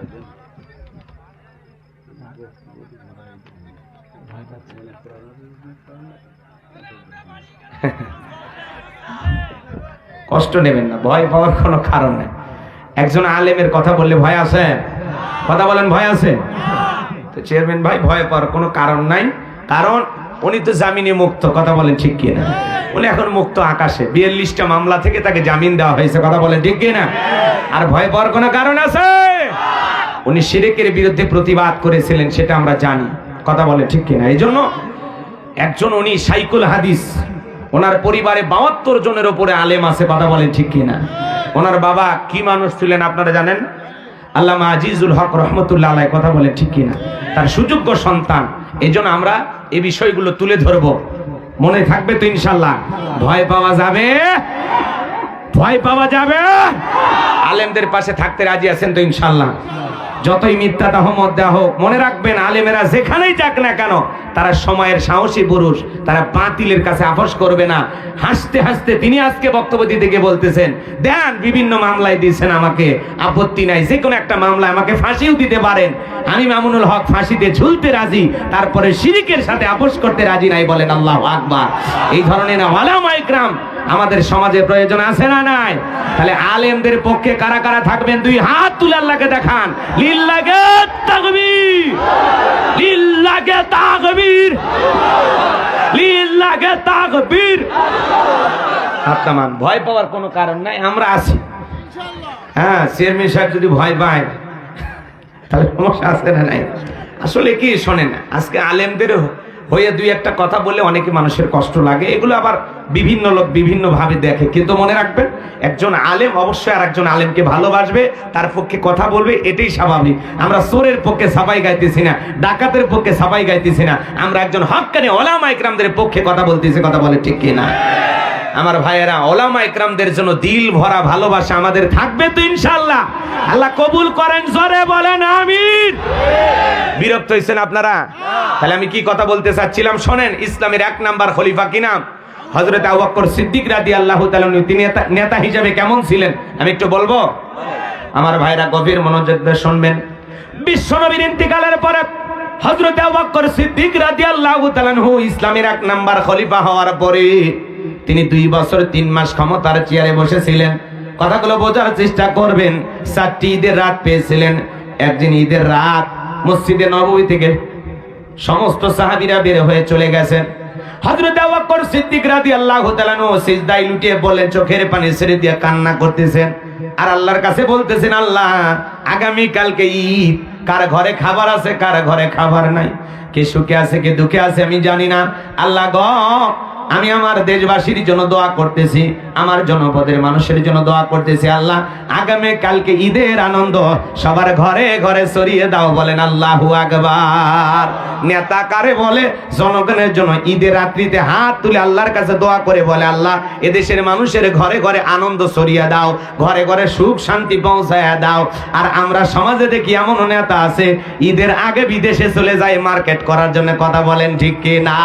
কষ্ট নেবেন না, ভয় পাওয়ার কোনো কারণ নেই। একজন আলেমের কথা বললে ভয় আছে? কথা বলেন, ভয় আছে? তো চেয়ারম্যান ভাই, ভয় পাওয়ার কোনো কারণ নাই। কারণ উনি তো জামিনে মুক্ত, কথা বলেন ঠিক কি উনি এখন মুক্ত আকাশে। বিয়াল্লিশটা মামলা থেকে তাকে জামিন দেওয়া হয়েছে, কথা বলেন ঠিক না? আর ভয় পাওয়ার কোনো কারণ আছে? উনি সিরেকের বিরুদ্ধে প্রতিবাদ করেছিলেন, সেটা আমরা জানি। কথা বলে ঠিক কিনা এই জন্য একজন উনি, সাইকুল হাদিস, ওনার পরিবারে বাহাত্তর জনের ওপরে আলেম আছে, কথা বলেন ঠিক কিনা ওনার বাবা কি মানুষ ছিলেন আপনারা জানেন? আল্লামা আজিজুল হক রহমতুল্লাহ আলাই কথা বলেন ঠিক কিনা তার সুযোগ্য সন্তান। এই আমরা এই বিষয়গুলো তুলে ধরব। মনে থাকবে তো ইনশাল্লাহ। ভয় পাওয়া যাবে? ভয় পাওয়া যাবে? আলেমদের পাশে থাকতে রাজি আছেন তো ইনশাল্লাহ। যতই মিথ্যা তহমত দেওয়া হোক, মনে রাখবেন আলেমেরা যেখানেই যাক না কেন তারা সময়ের সাহসী পুরুষ, তারা বাতিলের কাছে আপোষ করবে না। হাসতে হাসতে তিনি আজকে বক্তব্য দিতে গিয়ে বলতেছেন, দেন বিভিন্ন মামলায় দিয়েছেন আমাকে, আপত্তি নাই। যে কোনো একটা মামলায় আমাকে ফাঁসিও দিতে পারেন। আমি মামুনুল হক ফাঁসিতে ঝুলতে রাজি, তারপরে সিরিকের সাথে আপোষ করতে রাজি নাই বলেন আল্লাহ আকবার। এই ধরনের ওয়ালামাইকরাম আমাদের সমাজে প্রয়োজন আছে না নাই? তাহলে আলেমদের পক্ষে কারা কারা থাকবেন? দুই হাত তুলে আল্লাহকে দেখান। লিল্লাগে তাকবীর। লিল্লাগে তাকবীর। লিল্লাগে তাকবীর। হাত নামান ভয় পাওয়ার কোনো কারণ নাই, আমরা আছি। হ্যাঁ চেয়ারম্যান সাহেব যদি ভয় পায়, তাহলে সমস্যা আছে না নাই? আসলে কি শোনেন, আজকে আলেমদের হয়ে দুই একটা কথা বলে অনেকে মানুষের কষ্ট লাগে। এগুলো আবার বিভিন্ন লোক বিভিন্ন ভাবে দেখে। কিন্তু মনে রাখবেন, একজন আলেম অবশ্যই আর একজন আলেমকে ভালোবাসবে, তার পক্ষে কথা বলবে, এটাই স্বাভাবিক। আমরা সোরের পক্ষে সাফাই গাইতেছি না, ডাকাতের পক্ষে সাফাই গাইতেছি না। আমরা একজন হকানি ওলামা ইকরামদের পক্ষে কথা বলতেছি, কথা বলে ঠিক কিনা? আমার ভাইয়েরা, ওলামা ইকরামদের জন্য দিল ভরা ভালোবাসা আমাদের থাকবে তো ইনশাল্লাহ আল্লাহ কবুল করেন, জোরে বলেন, আমিন। বিরক্ত হয়েছেন আপনারা? তাহলে আমি কি কথা বলতে চাচ্ছিলাম? শোনেন, ইসলামের এক নাম্বার খলিফা কি নাম? হজরত আবু বকর সিদ্দিক রাদি আল্লাহ তিনি নেতা- হিসেবে কেমন ছিলেন? আমি একটু বলব? আমার ভাইরা গভীর মনোযোগ দিয়ে শুনবেন। বিশ্বনবীর ইন্তিকালের পরে হজরত আবু বকর সিদ্দিক তাআলা আনহু ইসলামের এক নাম্বার খলিফা হওয়ার পরে তিনি দুই বছর তিন মাস ক্ষমতার চেয়ারে বসেছিলেন। কথাগুলো বোঝার চেষ্টা করবেন। চারটি ঈদের রাত পেয়েছিলেন। একদিন ঈদের রাত মসজিদে নববী থেকে সমস্ত সাহাবীরা বের হয়ে চলে গেছেন হযরত আবু বকর সিদ্দিক রাদিয়াল্লাহু তাআলা আনহু সিজদায় লুটিয়ে বলেন চোখের পানি ছেড়ে দিয়ে কান্না করতেছেন। আর আল্লাহর কাছে বলতেছেন, আল্লাহ আগামী কালকে ঈদ, কার ঘরে খাবার আছে, কার ঘরে খাবার নাই। কে সুখে আছে, কে দুঃখে আছে, আমি জানি না। আল্লাহ গ আমি আমার দেশবাসীর জন্য দোয়া করতেছি, আমার জনপদের মানুষের জন্য দোয়া করতেছি, আল্লাহ, আগামী কালকে ঈদের আনন্দ সবার ঘরে ঘরে ছড়িয়ে দাও বলেন আল্লাহু আকবার। নেতা কারে বলে, জনগণের জন্য ঈদের রাত্রিতে হাত তুলে আল্লাহর কাছে দোয়া করে বলে, আল্লাহ, এদেশের মানুষের ঘরে ঘরে আনন্দ ছড়িয়ে দাও, ঘরে ঘরে সুখ শান্তি পৌঁছায় দাও। আর আমরা সমাজে দেখি এমন নেতা আছে, ঈদের আগে বিদেশে চলে যায় মার্কেট করার জন্য কথা বলেন ঠিক কি না